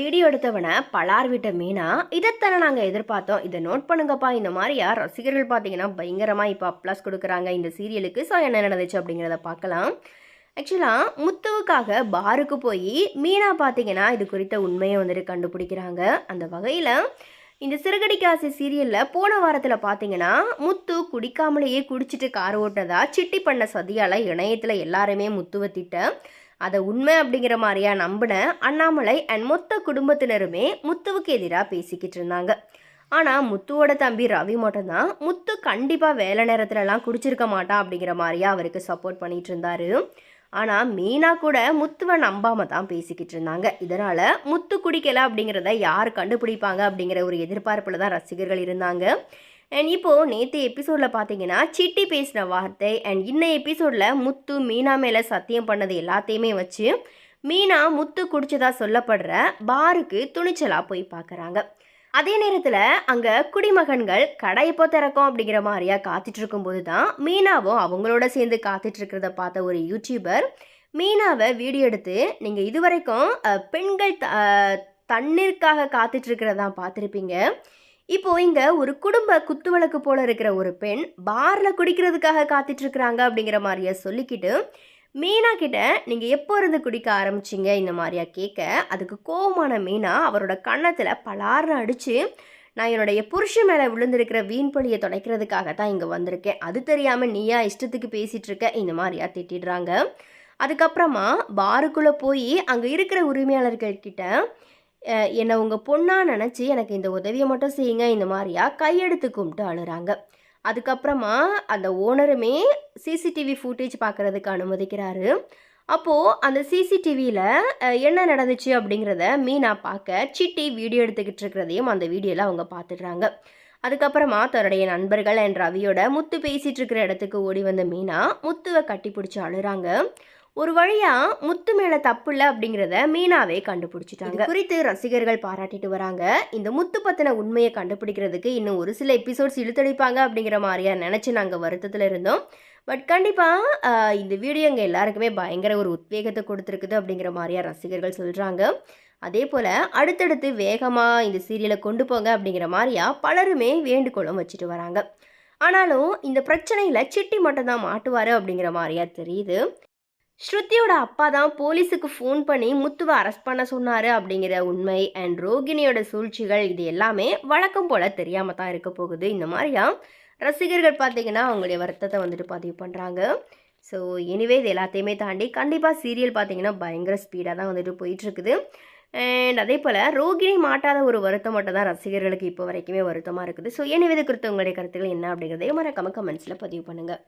Video எடுத்தவனை பலார் விட்ட மீனா இதைத்தானே நாங்கள் எதிர்பார்த்தோம். இதை நோட் பண்ணுங்கப்பா இந்த மாதிரியா ரசிகர்கள் பார்த்தீங்கன்னா பயங்கரமாக இப்போ அப்ளாஸ் கொடுக்குறாங்க இந்த சீரியலுக்கு ஸோ என்ன நடந்துச்சு அப்படிங்கிறத பார்க்கலாம். ஆக்சுவலாக முத்துவுக்காக பாருக்கு போய் மீனா பார்த்தீங்கன்னா இது குறித்த உண்மையை வந்துட்டு கண்டுபிடிக்கிறாங்க. அந்த வகையில் இந்த சிறுகடிக்காசி சீரியலில் போன வாரத்தில் பார்த்தீங்கன்னா முத்து குடிக்காமலேயே குடிச்சிட்டு கார் ஓட்டதா சிட்டி பண்ண சதியால் இணையத்தில் எல்லாருமே முத்துவை திட்ட அதை உண்மை அப்படிங்கிற மாதிரியா நம்பின அண்ணாமலை அண்ட் மொத்த குடும்பத்தினருமே முத்துவுக்கு எதிராக பேசிக்கிட்டு இருந்தாங்க. ஆனால் முத்துவோட தம்பி ரவி மட்டும்தான் முத்து கண்டிப்பாக வேலை நேரத்துலலாம் குடிச்சிருக்க மாட்டான் அப்படிங்கிற மாதிரியா அவருக்கு சப்போர்ட் பண்ணிகிட்டு இருந்தாரு. ஆனால் மீனா கூட முத்துவை நம்பாமல் தான் பேசிக்கிட்டு இருந்தாங்க. இதனால் முத்து குடிக்கலை அப்படிங்கிறத யார் கண்டுபிடிப்பாங்க அப்படிங்கிற ஒரு எதிர்பார்ப்பில் தான் ரசிகர்கள் இருந்தாங்க. அண்ட் இப்போது நேற்று எபிசோடில் பார்த்தீங்கன்னா சிட்டி பேசின வார்த்தை அண்ட் இன்ன எபிசோடில் முத்து மீனா மேலே சத்தியம் பண்ணது எல்லாத்தையுமே வச்சு மீனா முத்து குடிச்சதா சொல்லப்படுற பாருக்கு துணிச்சலாக போய் பார்க்குறாங்க அதே நேரத்தில் அங்கே குடிமகன்கள் கடை எப்போ திறக்கும் அப்படிங்கிற மாதிரியாக காத்துட்டு இருக்கும்போது தான் மீனாவும் அவங்களோட சேர்ந்து காத்துட்ருக்கிறத பார்த்த ஒரு யூடியூபர் மீனாவை வீடியோ எடுத்து நீங்கள் இதுவரைக்கும் பெண்கள் த தண்ணீருக்காக காத்துட்ருக்கிறதான் பார்த்துருப்பீங்க. இப்போ இங்க ஒரு குடும்ப குத்துவிளக்கு போல இருக்கிற ஒரு பெண் பார்ல குடிக்கிறதுக்காக காத்துட்டு இருக்கிறாங்க அப்படிங்கிற மாதிரியா சொல்லிக்கிட்டு மீனா கிட்ட நீங்க எப்போ இருந்து குடிக்க ஆரம்பிச்சீங்க இந்த மாதிரியா கேட்க அதுக்கு கோபமான மீனா அவரோட கன்னத்தில் பலார்னு அடிச்சு நான் என்னுடைய புருஷன் மேலே விழுந்திருக்கிற வீண் பழியை துடைக்கிறதுக்காக தான் இங்கே வந்திருக்கேன். அது தெரியாமல் நீயா இஷ்டத்துக்கு பேசிகிட்டு இருக்க இந்த மாதிரியா திட்டிடுறாங்க. அதுக்கப்புறமா பாருக்குள்ளே போய் அங்கே இருக்கிற உரிமையாளர்கள் கிட்ட என்னை உங்கள் பொண்ணாக நினச்சி எனக்கு இந்த உதவியை மட்டும் செய்யுங்க இந்த மாதிரியா கையெடுத்து கும்பிட்டு அழுறாங்க. அதுக்கப்புறமா அந்த ஓனருமே சிசிடிவி ஃபுட்டேஜ் பார்க்குறதுக்கு அனுமதிக்கிறாரு. அப்போது அந்த சிசிடிவியில் என்ன நடந்துச்சு அப்படிங்கிறத மீனா பார்க்க சிட்டி வீடியோ எடுத்துக்கிட்டு இருக்கிறதையும் அந்த வீடியோவில் அவங்க பார்த்துடுறாங்க. அதுக்கப்புறமா தன்னுடைய நண்பர்கள் என் ரவியோட முத்து பேசிகிட்டு இருக்கிற இடத்துக்கு ஓடி வந்த மீனா முத்துவை கட்டி பிடிச்சி அழுறாங்க. ஒரு வழியா முத்து மேல தப்பு இல்லை அப்படிங்கிறத மீனாவே கண்டுபிடிச்சிட்டாங்க. குறித்து ரசிகர்கள் பாராட்டிட்டு வராங்க. இந்த முத்து பத்தின உண்மையை கண்டுபிடிக்கிறதுக்கு இன்னும் ஒரு சில எபிசோட்ஸ் இழுத்தடிப்பாங்க அப்படிங்கிற மாதிரியா நினைச்சு நாங்க வருத்தத்துல இருந்தோம். பட் கண்டிப்பாக இந்த வீடியோ எங்க எல்லாருக்குமே பயங்கர ஒரு உத்வேகத்தை கொடுத்துருக்குது அப்படிங்கிற மாதிரியா ரசிகர்கள் சொல்கிறாங்க அதே போல் அடுத்தடுத்து வேகமாக இந்த சீரியலை கொண்டு போங்க அப்படிங்கிற மாதிரியா பலருமே வேண்டுகோளும் வச்சுட்டு வராங்க. ஆனாலும் இந்த பிரச்சனையில் சிட்டி மட்டும்தான் மாட்டுவார் அப்படிங்கிற மாதிரியா தெரியுது. ஸ்ருதியோட அப்பா தான் போலீஸுக்கு ஃபோன் பண்ணி முத்துவை அரெஸ்ட் பண்ண சொன்னார் அப்படிங்கிற உண்மை அண்ட் ரோகிணியோட சூழ்ச்சிகள் இது எல்லாமே வழக்கம் போல் தெரியாமல் தான் இருக்க போகுது. இந்த மாதிரியா ரசிகர்கள் பார்த்தீங்கன்னா அவங்களுடைய வருத்தத்தை வந்துட்டு பதிவு பண்ணுறாங்க ஸோ எனிவே இது எல்லாத்தையுமே தாண்டி கண்டிப்பாக சீரியல் பார்த்தீங்கன்னா பயங்கர ஸ்பீடாக தான் வந்துட்டு போயிட்டுருக்குது. அண்ட் அதே போல் ரோகிணி மாட்டாத ஒரு வருத்தம் மட்டும் தான் ரசிகர்களுக்கு இப்போ வரைக்குமே வருத்தமாக இருக்குது. ஸோ எனிவே இது குறித்து உங்களுடைய கருத்துக்கள் என்ன அப்படிங்கிறதையும் மறக்காம கமெண்ட்ஸில் பதிவு பண்ணுங்கள்